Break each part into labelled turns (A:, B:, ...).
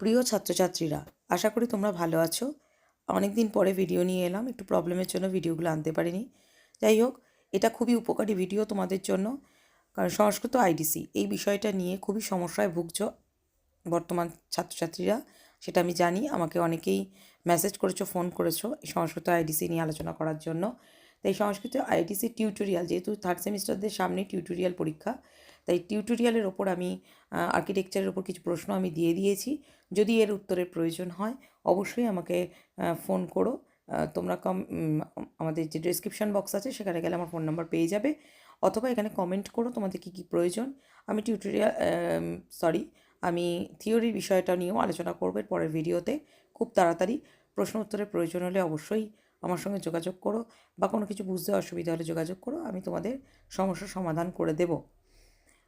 A: প্রিয় ছাত্রছাত্রীরা, আশা করি তোমরা ভালো আছো। অনেক দিন পরে ভিডিও নিয়ে এলাম, একটু প্রবলেমের জন্য ভিডিওগুলো আনতে পারিনি। যাই হোক, এটা খুবই উপকারী ভিডিও তোমাদের জন্য। কারণ সংস্কৃত আইডিসি এই বিষয়টা নিয়ে খুবই সমস্যায় ভুগছ বর্তমান ছাত্রছাত্রীরা, সেটা আমি জানি। আমাকে অনেকেই মেসেজ করেছ ফোন করেছ এই সংস্কৃত আইডিসি নিয়ে আলোচনা করার জন্য। তাই সংস্কৃত আইডিসি টিউটোরিয়াল যেহেতু থার্ড সেমিস্টারদের সামনে টিউটোরিয়াল পরীক্ষা, তাই টিউটোরিয়ালের ওপর আমি আর্কিটেকচারের ওপর কিছু প্রশ্ন আমি দিয়ে দিয়েছি। যদি এর উত্তরের প্রয়োজন হয়, অবশ্যই আমাকে ফোন করো। তোমরা কম আমাদের যে ডেসক্রিপশন বক্স আছে, সেখানে গেলে আমার ফোন নাম্বার পেয়ে যাবে। অথবা এখানে কমেন্ট করো তোমাদের কী কী প্রয়োজন। আমি টিউটোরিয়াল সরি আমি থিওরির বিষয়টা নিয়েও আলোচনা করব পরের ভিডিওতে খুব তাড়াতাড়ি প্রশ্ন উত্তরের প্রয়োজন হলে অবশ্যই আমার সঙ্গে যোগাযোগ করো বা কোনো কিছু বুঝতে অসুবিধা হলে যোগাযোগ করো, আমি তোমাদের সমস্যার সমাধান করে দেবো।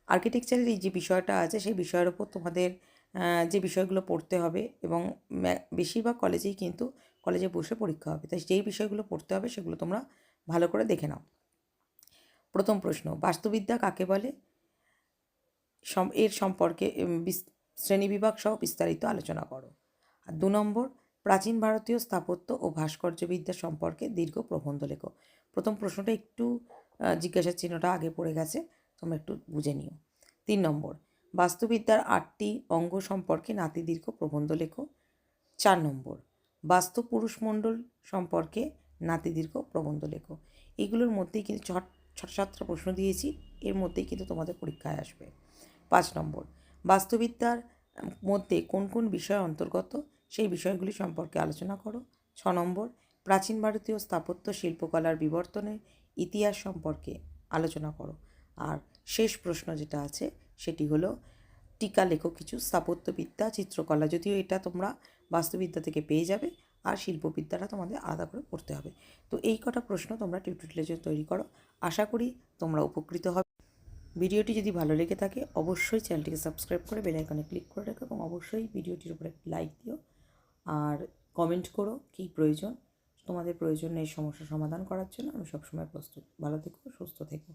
A: আর্কিটেকচারের এই যে বিষয়টা আছে, সেই বিষয়ের ওপর তোমাদের যে বিষয়গুলো পড়তে হবে এবং বেশিরভাগ কলেজেই কিন্তু কলেজে বসে পরীক্ষা হবে। তাই যেই বিষয়গুলো পড়তে হবে সেগুলো তোমরা ভালো করে দেখে নাও। প্রথম প্রশ্ন, বাস্তুবিদ্যা কাকে বলে? এর সম্পর্কে শ্রেণীবিভাগ সহ বিস্তারিত আলোচনা করো। আর দু নম্বর প্রাচীন ভারতীয় স্থাপত্য ও ভাস্কর্যবিদ্যা সম্পর্কে দীর্ঘ প্রবন্ধ লেখো। প্রথম প্রশ্নটা একটু আহ, জিজ্ঞাসা চিহ্নটা আগে পড়ে গেছে তোমরা একটু বুঝে নিও। তিন নম্বর বাস্তুবিদ্যার আটটি অঙ্গ সম্পর্কে নাতিদীর্ঘ প্রবন্ধ লেখো। চার নম্বর বাস্তু পুরুষমণ্ডল সম্পর্কে নাতিদীর্ঘ প্রবন্ধ লেখো। এগুলোর মধ্যেই কিন্তু ছট ছোট সাতটা প্রশ্ন দিয়েছি এর মধ্যেই কিন্তু তোমাদের পরীক্ষায় আসবে। পাঁচ নম্বর বাস্তুবিদ্যার মধ্যে কোন কোন বিষয় অন্তর্গত? সেই বিষয়গুলি সম্পর্কে আলোচনা করো। ছ নম্বর, প্রাচীন ভারতীয় স্থাপত্য শিল্পকলার বিবর্তনের ইতিহাস সম্পর্কে আলোচনা করো। আর শেষ প্রশ্ন যেটা আছে, সেটি হলো, টিকা লেখো কিছু স্থাপত্যবিদ্যা, চিত্রকলা, যদিও এটা তোমরা বাস্তুবিদ্যা থেকে পেয়ে যাবে, আর শিল্পবিদ্যাটা তোমাদের আলাদা করে পড়তে হবে। তো এই কটা প্রশ্ন তোমরা টিউটোরিয়ালের জন্য তৈরি করো। আশা করি তোমরা উপকৃত হবে। ভিডিওটি যদি ভালো লেগে থাকে, অবশ্যই চ্যানেলটিকে সাবস্ক্রাইব করে বেল আইকনে ক্লিক করে রাখো এবং অবশ্যই ভিডিওটির উপরে লাইক দিও। আর কমেন্ট করো কী প্রয়োজন। তোমাদের প্রয়োজন এই সমস্যা সমাধান করার জন্য আমি সবসময় প্রস্তুত। ভালো থেকো, সুস্থ থেকো।